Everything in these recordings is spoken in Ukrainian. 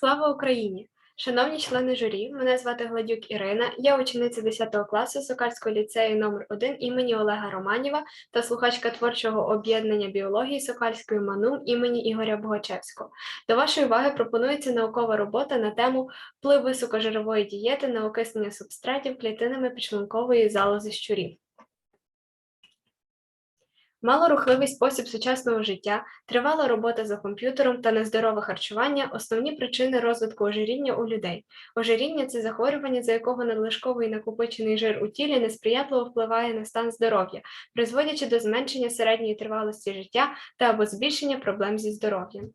Слава Україні! Шановні члени журі, мене звати Гладюк Ірина, я учениця 10 класу Сокальського ліцею номер 1 імені Олега Романєва та слухачка творчого об'єднання біології Сокальської МАНУМ імені Ігоря Богачевського. До вашої уваги пропонується наукова робота на тему вплив високожирової дієти на окиснення субстратів клітинами підшлункової залози щурів. Малорухливий спосіб сучасного життя, тривала робота за комп'ютером та нездорове харчування основні причини розвитку ожиріння у людей. Ожиріння це захворювання, за якого надлишковий накопичений жир у тілі несприятливо впливає на стан здоров'я, призводячи до зменшення середньої тривалості життя та або збільшення проблем зі здоров'ям.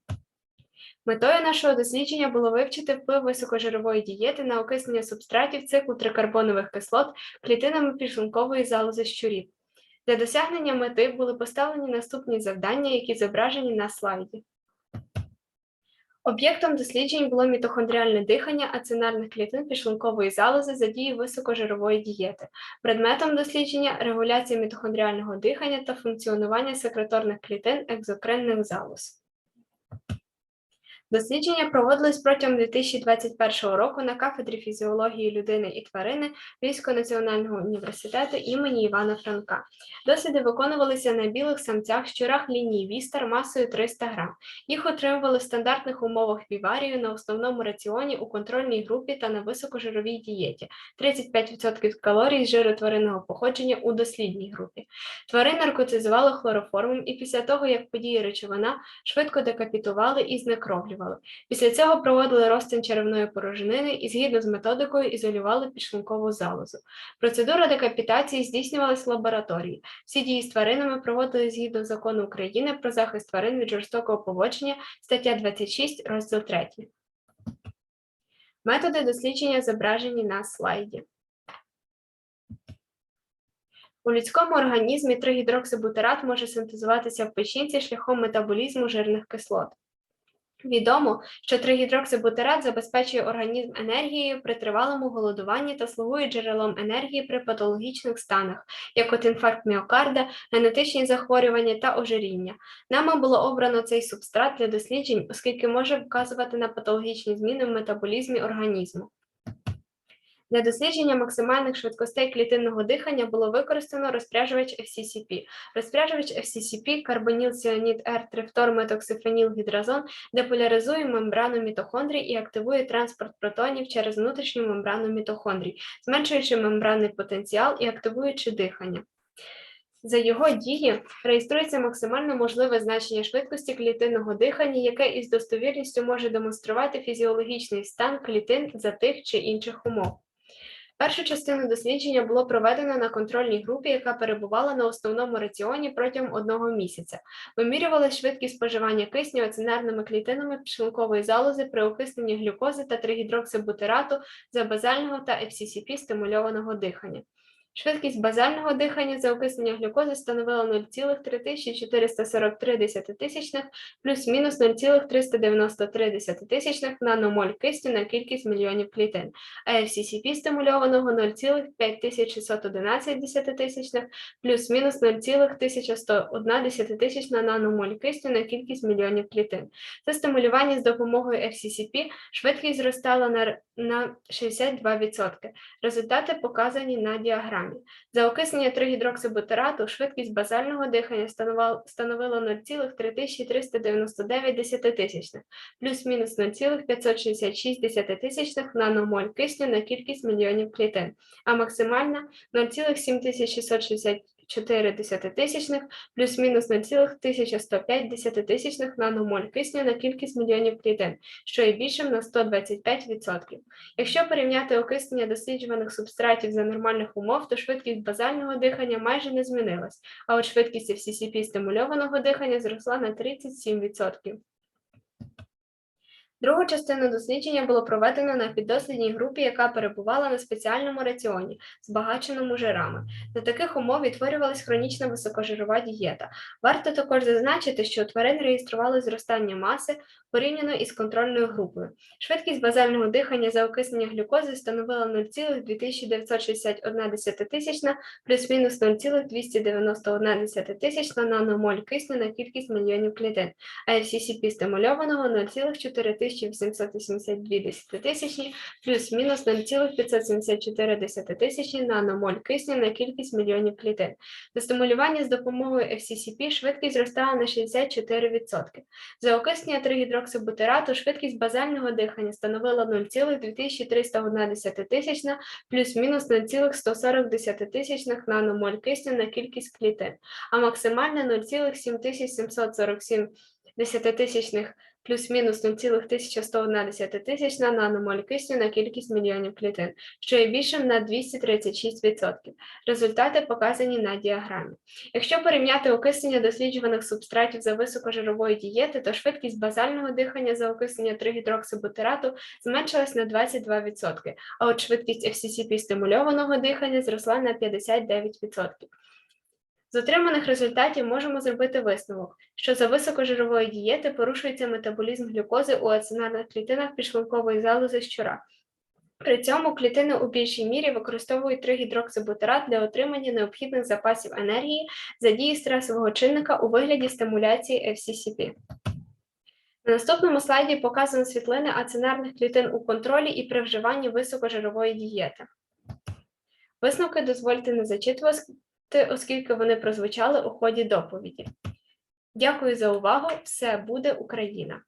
Метою нашого дослідження було вивчити вплив високожирової дієти на окиснення субстратів циклу трикарбонових кислот клітинами підшлункової залози щурів. Для досягнення мети були поставлені наступні завдання, які зображені на слайді. Об'єктом досліджень було мітохондріальне дихання ацинарних клітин підшлункової залози за дії високожирової дієти. Предметом дослідження регуляція мітохондріального дихання та функціонування секреторних клітин екзокринних залоз. Дослідження проводились протягом 2021 року на кафедрі фізіології людини і тварини Львівського національного університету імені Івана Франка. Досліди виконувалися на білих самцях щурах лінії Вістер масою 300 грам. Їх отримували в стандартних умовах віварію на основному раціоні у контрольній групі та на високожировій дієті 35% калорій з жиру тваринного походження у дослідній групі. Тварин наркотизували хлороформом і після того, як подіє речовина, швидко декапітували і знекровлювали. Після цього проводили розтин черевної порожнини і згідно з методикою ізолювали підшлункову залозу. Процедура декапітації здійснювалась в лабораторії. Всі дії з тваринами проводили згідно закону України про захист тварин від жорстокого поводження, стаття 26, розділ 3. Методи дослідження зображені на слайді. У людському організмі тригідроксибутират може синтезуватися в печінці шляхом метаболізму жирних кислот. Відомо, що тригідроксибутират забезпечує організм енергією при тривалому голодуванні та слугує джерелом енергії при патологічних станах, як от інфаркт міокарда, генетичні захворювання та ожиріння. Нами було обрано цей субстрат для досліджень, оскільки може вказувати на патологічні зміни в метаболізмі організму. Для дослідження максимальних швидкостей клітинного дихання було використано розпряжувач FCCP. Розпряжувач FCCP карбонілціанід Р трифторметоксифенілгідразон деполяризує мембрану мітохондрій і активує транспорт протонів через внутрішню мембрану мітохондрій, зменшуючи мембранний потенціал і активуючи дихання. За його дії реєструється максимально можливе значення швидкості клітинного дихання, яке із достовірністю може демонструвати фізіологічний стан клітин за тих чи інших умов. Першу частину дослідження було проведено на контрольній групі, яка перебувала на основному раціоні протягом одного місяця. Вимірювали швидкість споживання кисню ацинарними клітинами підшлункової залози при окисненні глюкози та тригідроксибутирату за базального та FCCP стимульованого дихання. Швидкість базального дихання за окиснення глюкози становила 0,3443 десятитисячних плюс-мінус 0,393 десятитисячних наномоль кисню на кількість мільйонів клітин, а FCCP стимульованого 0,5611 десятитисячних плюс-мінус 0,1101 десятитисячна наномоль кисню на кількість мільйонів клітин. За стимулювання з допомогою FCCP швидкість зростала на 62%. Результати показані на діаграмі грамів. За окиснення тригідроксибутирату швидкість базального дихання становила 0,3399 десятитисячних, плюс-мінус 0,566 десятитисячних наномоль кисню на кількість мільйонів клітин, а максимальна 0,7660 4 десятитисячних плюс-мінус 0,1105 десятитисячних наномоль кисню на кількість мільйонів клітин, що є більшим на 125%. Якщо порівняти окиснення досліджуваних субстратів за нормальних умов, то швидкість базального дихання майже не змінилась, а от швидкість FCCP стимульованого дихання зросла на 37%. Другу частину дослідження було проведено на піддослідній групі, яка перебувала на спеціальному раціоні, збагаченому жирами. За таких умов відтворювалась хронічна високожирова дієта. Варто також зазначити, що у тварин реєстрували зростання маси порівняно із контрольною групою. Швидкість базального дихання за окиснення глюкози становила 0,2961 десятитисячна плюс-мінус 0,291 десятитисячна наномоль кисню на кількість мільйонів клітин, а FCCP стимульованого 0,4000 2882 десятитисячні плюс-мінус 0,574 десятитисячні наномоль кисню на кількість мільйонів клітин. До стимулювання з допомогою FCCP швидкість зростала на 64%. За окиснення тригідроксибутерату швидкість базального дихання становила 0,2301 десятитисячна плюс-мінус 0,140 десятитисячних наномоль кисню на кількість клітин, а максимальна 0,7747 десятитисячних плюс-мінус 0,1101 десятитисячна наномоль кисню на кількість мільйонів клітин, що є більшим на 236%. Результати показані на діаграмі. Якщо порівняти окиснення досліджуваних субстратів за високожирової дієти, то швидкість базального дихання за окиснення тригідроксибутерату зменшилась на 22%, а от швидкість FCCP стимульованого дихання зросла на 59%. З отриманих результатів можемо зробити висновок, що за високожирової дієти порушується метаболізм глюкози у ацинарних клітинах підшлункової залози щура. При цьому клітини у більшій мірі використовують тригідроксибутерат для отримання необхідних запасів енергії за дії стресового чинника у вигляді стимуляції FCCP. На наступному слайді показано світлини ацинарних клітин у контролі і при вживанні високожирової дієти. Висновки дозвольте не зачитувати, оскільки вони прозвучали у ході доповіді. Дякую за увагу. Все буде Україна!